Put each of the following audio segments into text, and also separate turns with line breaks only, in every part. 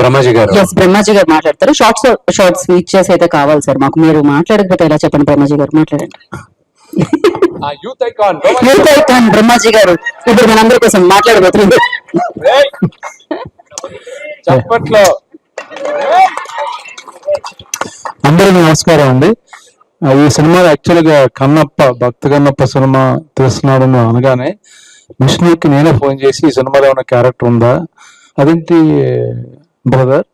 బ్రహ్మాజీ గారు.
ఎస్ బ్రహ్మాజీ గారు మాట్లాడతారు. షార్ట్స్ షార్ట్స్ స్పీచెస్ అయితే కావాలి సార్ మాకు. మీరు మాట్లాడకపోతే ఎలా చెప్పండి బ్రహ్మాజీ గారు? మాట్లాడండి.
Youth icon
youth icon Brahmaji గారు. ఇప్పుడు మనందరి కోసం మాట్లాడబోతుంది
చప్పట్లో.
అందరికీ నమస్కారం అండి. ఈ సినిమా యాక్చువల్గా కన్నప్ప భక్త కన్నప్ప సినిమా తీస్తున్నాడని అనగానే విష్ణుకి నేనే ఫోన్ చేసి ఈ సినిమాలో ఏమైనా క్యారెక్టర్ ఉందా? అదేంటి బ్రదర్?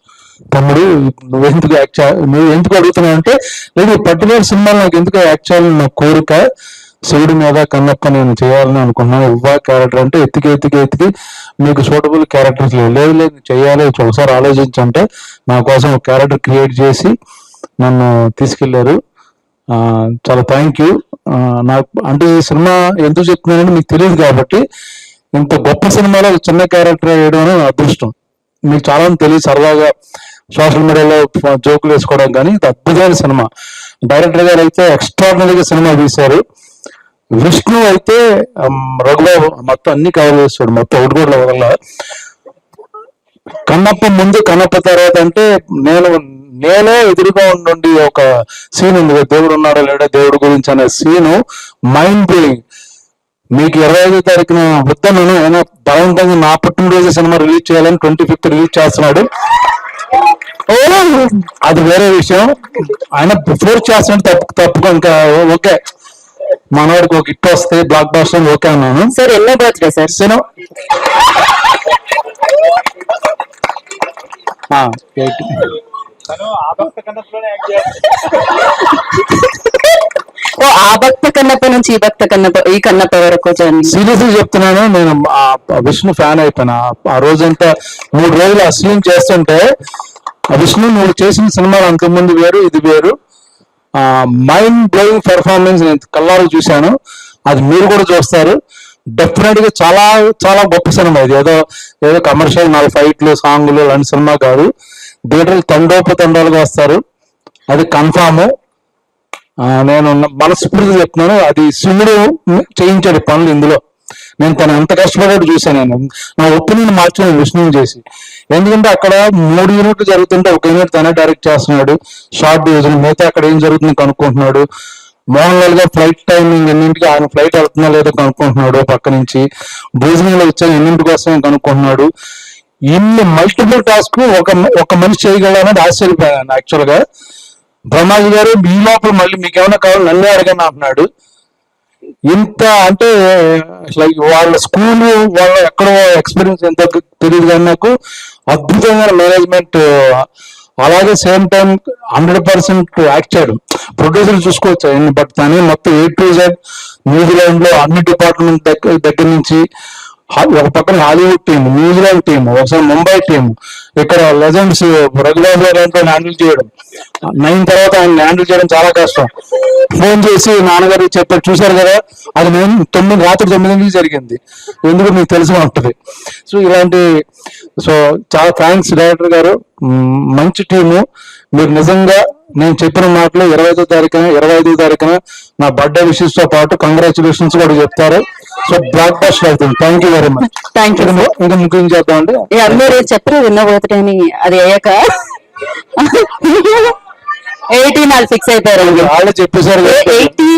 తమ్ముడు నువ్వెందుకు యాక్ట్ నువ్వు ఎందుకు అడుగుతున్నావు అంటే లేదు పర్టికులర్ సినిమాలు నాకు ఎందుకు యాక్ట్ చేయాలని నా కోరిక శివుడి మీద కన్నప్ప నేను చేయాలని అనుకున్నాను ఇవ్వా క్యారెక్టర్ అంటే ఎత్తికి ఎత్తికి ఎత్తికి మీకు సూటబుల్ క్యారెక్టర్స్ లేవు. లేదు లేదు చేయాలి. ఒకసారి ఆలోచించంటే నా కోసం ఒక క్యారెక్టర్ క్రియేట్ చేసి నన్ను తీసుకెళ్ళారు. చాలా థ్యాంక్ యూ నాకు అంటే ఈ సినిమా ఎందుకు చెప్తున్నానంటే మీకు తెలియదు కాబట్టి ఇంత గొప్ప సినిమాలో చిన్న క్యారెక్టర్ వేయడం అదృష్టం. మీకు చాలా మంది తెలియదు సరదాగా సోషల్ మీడియాలో జోకులు వేసుకోవడం కానీ ఇది అద్భుతమైన సినిమా. డైరెక్టర్ గారు అయితే ఎక్స్ట్రాడినరీగా సినిమా తీశారు. విష్ణు అయితే రఘుబాబు మొత్తం అన్ని కవర్ చేస్తాడు మొత్తం ఒకటి వల్ల కన్నప్ప ముందు కన్నప్ప తర్వాత అంటే నేను నేనే ఎదురుగా ఉండి ఒక సీన్ ఉంది దేవుడు ఉన్నారా లేడా దేవుడు గురించి అనే సీను మైండ్ బ్లోయింగ్ మీకు ఇరవై ఐదో తారీఖున వద్దను ఆయన బలవంతంగా నా పుట్టినరోజు సినిమా రిలీజ్ చేయాలని ట్వంటీ ఫిఫ్త్ రిలీజ్ చేస్తున్నాడు. అది వేరే విషయం. ఆయన ఫోర్స్ చేస్తున్నాడు తప్పు తప్పుకో ఇంకా ఓకే. మనవాడికి ఒక హిట్ వస్తే బ్లాక్ బాస్టర్ ఓకే అన్నాను.
సార్ ఎన్నో బర్త్డే సార్.
సినిమా ఆ, ఎయిట్.
ఓ ఆ భక్త కన్నప్ప నుంచి ఈ భక్త కన్నప్ప ఈ కన్నప్ప వరకు
సీరియస్గా చెప్తున్నాను నేను విష్ణు ఫ్యాన్ అయిపోయినా. ఆ రోజంతా మూడు రోజులు అసలు చేస్తుంటే ఆ విష్ణు నువ్వు చేసిన సినిమాలు అంతకుముందు వేరు ఇది వేరు. ఆ మైండ్ బ్లోయింగ్ పెర్ఫార్మెన్స్ నేను కళ్ళారు చూశాను. అది మీరు కూడా చూస్తారు. డెఫినెట్గా చాలా చాలా గొప్ప సినిమా ఇది. ఏదో ఏదో కమర్షియల్ నాలుగు ఫైట్లు సాంగ్లు అలాంటి సినిమా కాదు. థియేటర్లు తండోపతండాలుగా వస్తారు. అది కన్ఫామ్ నేను న- మనస్ఫూర్తిగా చెప్తున్నాను. అది శివుడు చేయించాడు పనులు ఇందులో. నేను తను ఎంత కష్టపడ్డాడు చూశాను నేను. నా ఒపీనియన్ మార్చాను విష్ణువు చేసి. ఎందుకంటే అక్కడ మూడు యూనిట్లు జరుగుతుంటే ఒక యూనిట్ తనే డైరెక్ట్ చేస్తున్నాడు. షార్ట్ డివిజన్ మిగతా అక్కడ ఏం జరుగుతుంది కనుక్కుంటున్నాడు. మోహన్ లాల్గా ఫ్లైట్ టైమింగ్ ఎన్నింటికి ఆయన ఫ్లైట్ వెళ్తుందా లేదో కనుక్కుంటున్నాడు పక్క నుంచి. భోజనంలో వచ్చాను ఎన్నింటి కోసం కనుక్కుంటున్నాడు. ఇన్ని మల్టిపుల్ టాస్క్ ఒక ఒక మనిషి చేయగలనేది ఆశ్చర్యపోయాను యాక్చువల్గా. బ్రహ్మాజీ గారు మీ లోపల మళ్ళీ మీకు ఏమైనా కావాలి నన్నే అడగండి అంటున్నాడు. ఇంత అంటే లైక్ వాళ్ళ స్కూల్ వాళ్ళ ఎక్కడో ఎక్స్పీరియన్స్ ఎంత తెలియదు కానీ నాకు అద్భుతమైన మేనేజ్మెంట్ అలాగే same time hundred percent act చేయడం. ప్రొడ్యూసర్ చూసుకోవచ్చు బట్ తనే మొత్తం ఏ టు జెడ్ న్యూజిలాండ్లో అన్ని డిపార్ట్మెంట్ దగ్గర దగ్గర నుంచి ఒక పక్కన హాలీవుడ్ టీం న్యూజిలాండ్ టీం ఒకసారి ముంబై టీం ఇక్కడ లెజెండ్స్ రఘుబాబు గారు హ్యాండిల్ చేయడం. నైన్ తర్వాత ఆయన హ్యాండిల్ చేయడం చాలా కష్టం. ఫోన్ చేసి నాన్నగారు చెప్పారు చూశారు కదా అది నేను తొమ్మిది రాత్రి తొమ్మిదింటికి జరిగింది. ఎందుకు మీకు తెలిసి ఉంటుంది సో ఇలాంటి సో చాలా థ్యాంక్స్ డైరెక్టర్ గారు. మంచి టీము. మీరు నిజంగా నేను చెప్పిన మాటలు ఇరవై ఐదో తారీఖున ఇరవై ఐదో తారీఖున నా బర్త్డే విషయంతో పాటు కంగ్రాచులేషన్స్ కూడా చెప్తారు. సో బ్లాక్ బస్టర్ అవుతుంది thank you very much
thank you
ఇంకా ముఖ్యం చేద్దామండి?
ఏ అందరూ చెప్పరు ఎన్నో బర్త్డే అని అది అయ్యాక. వాళ్ళు ఫిక్స్ అయిపోయారు
వాళ్ళే కదా.
ఎయిటీ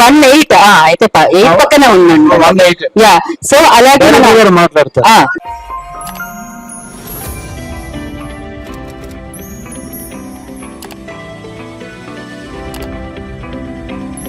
వన్ ఎయిట్ అయితే ఎయిట్ పక్కనే ఉందండి.
వన్ ఎయిట్
యా సో అలాగే
మాట్లాడతారు.